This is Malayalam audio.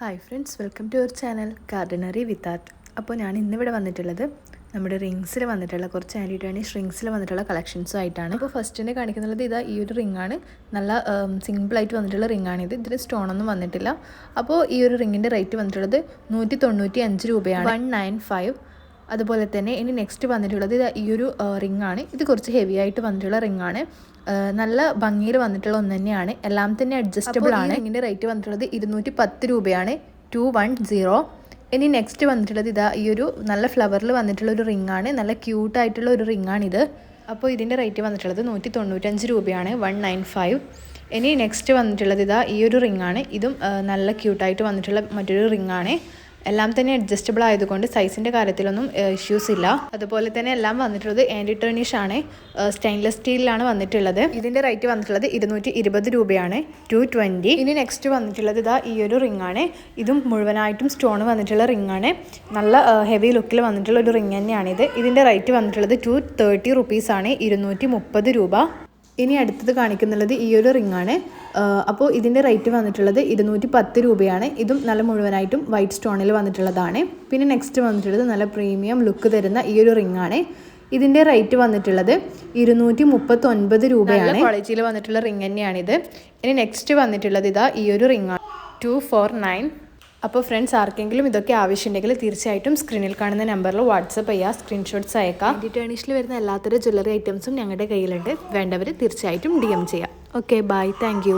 Hi friends welcome to our channel gardenary with art അപ്പോൾ ഞാൻ ഇന്നിവിടെ വന്നിട്ടുള്ളത് നമ്മുടെ റിങ്സിൽ വന്നിട്ടുള്ള കുറച്ച് ആന്റി റിങ്സിൽ വന്നിട്ടുള്ള കളക്ഷൻസും ആയിട്ടാണ്. അപ്പോൾ ഫസ്റ്റിനെ കാണിക്കുന്നത് ഇതാ ഈ ഒരു റിങ്ങാണ് നല്ല സിമ്പിളായിട്ട് വന്നിട്ടുള്ള റിങ്ങാണിത് ഇതിൽ സ്റ്റോണൊന്നും വന്നിട്ടില്ല. അപ്പോൾ ഈ ഒരു റിങ്ങിന്റെ റേറ്റ് വന്നിട്ടുള്ളത് നൂറ്റി തൊണ്ണൂറ്റി അഞ്ച് രൂപയാണ്. വൺ നയൻ ഫൈവ് അതുപോലെ തന്നെ ഇനി നെക്സ്റ്റ് വന്നിട്ടുള്ളത് ഇത് ഈ ഒരു റിംഗ് ആണ്. ഇത് കുറച്ച് ഹെവി ആയിട്ട് വന്നിട്ടുള്ള റിംഗ് ആണ്. നല്ല ഭംഗിയിൽ വന്നിട്ടുള്ള ഒന്ന് തന്നെയാണ്. എല്ലാം തന്നെ അഡ്ജസ്റ്റബിൾ ആണ്. ഇതിന്റെ റേറ്റ് വന്നിട്ടുള്ളത് ഇരുന്നൂറ്റി പത്ത് രൂപയാണ്. ടു വൺ സീറോ ഇനി നെക്സ്റ്റ് വന്നിട്ടുള്ളത് ഇതാ ഈ ഒരു നല്ല ഫ്ലവറിൽ വന്നിട്ടുള്ള ഒരു റിംഗ് ആണ്. നല്ല ക്യൂട്ടായിട്ടുള്ള ഒരു റിംഗ് ആണിത് അപ്പോൾ ഇതിന്റെ റേറ്റ് വന്നിട്ടുള്ളത് നൂറ്റി തൊണ്ണൂറ്റഞ്ച് രൂപയാണ്. വൺ നയൻ ഫൈവ് ഇനി നെക്സ്റ്റ് വന്നിട്ടുള്ളത് ഇതാ ഈ ഒരു റിംഗ് ആണ്. ഇതും നല്ല ക്യൂട്ടായിട്ട് വന്നിട്ടുള്ള മറ്റൊരു റിംഗ് ആണ്. എല്ലാം തന്നെ അഡ്ജസ്റ്റബിൾ ആയതുകൊണ്ട് സൈസിന്റെ കാര്യത്തിലൊന്നും ഇഷ്യൂസ് ഇല്ല. അതുപോലെ തന്നെ എല്ലാം വന്നിട്ടുള്ളത് ആന്റി ടേണിഷ് ആണ്. സ്റ്റെയിൻലെസ് സ്റ്റീലിലാണ് വന്നിട്ടുള്ളത്. ഇതിന്റെ റേറ്റ് വന്നിട്ടുള്ളത് ഇരുന്നൂറ്റി ഇരുപത് രൂപയാണ്. ടു ട്വന്റി ഇനി നെക്സ്റ്റ് വന്നിട്ടുള്ളത് ഇതാ ഈ ഒരു റിംഗ് ആണ്. ഇതും മുഴുവനായിട്ടും സ്റ്റോൺ വന്നിട്ടുള്ള റിംഗ് ആണ്. നല്ല ഹെവി ലുക്കിൽ വന്നിട്ടുള്ള ഒരു റിംഗ് തന്നെയാണ് ഇത്. ഇതിന്റെ റേറ്റ് വന്നിട്ടുള്ളത് ടു തേർട്ടി റുപ്പീസാണ് ഇരുന്നൂറ്റി മുപ്പത് രൂപ. ഇനി അടുത്തത് കാണിക്കുന്നുള്ളത് ഈ ഒരു റിംഗ് ആണ്. അപ്പോൾ ഇതിന്റെ റേറ്റ് വന്നിട്ടുള്ളത് ഇരുന്നൂറ്റി പത്ത് രൂപയാണ്. ഇതും നല്ല മുഴുവനായിട്ടും വൈറ്റ് സ്റ്റോണിൽ വന്നിട്ടുള്ളതാണ്. പിന്നെ നെക്സ്റ്റ് വന്നിട്ടുള്ളത് നല്ല പ്രീമിയം ലുക്ക് തരുന്ന ഈ ഒരു റിംഗ് ആണ്. ഇതിന്റെ റേറ്റ് വന്നിട്ടുള്ളത് ഇരുന്നൂറ്റി മുപ്പത്തൊൻപത് രൂപയാണ് കോളേജിൽ വന്നിട്ടുള്ള റിംഗ് തന്നെയാണിത്. ഇനി നെക്സ്റ്റ് വന്നിട്ടുള്ളത് ഇതാ ഈ ഒരു റിംഗ് ആണ്. ടു ഫോർ നയൻ അപ്പോൾ ഫ്രണ്ട്സ് ആർക്കെങ്കിലും ഇതൊക്കെ ആവശ്യമുണ്ടെങ്കിൽ തീർച്ചയായിട്ടും സ്ക്രീനിൽ കാണുന്ന നമ്പറിൽ വാട്സപ്പ് ചെയ്യുക സ്ക്രീൻഷോട്ട്സ് അയക്കാം. ആന്റി വരുന്ന എല്ലാത്തരം ജ്വല്ലറി ഐറ്റംസും ഞങ്ങളുടെ കയ്യിലുണ്ട്. വേണ്ടവർ തീർച്ചയായിട്ടും ഡി എം ചെയ്യാം. Okay bye thank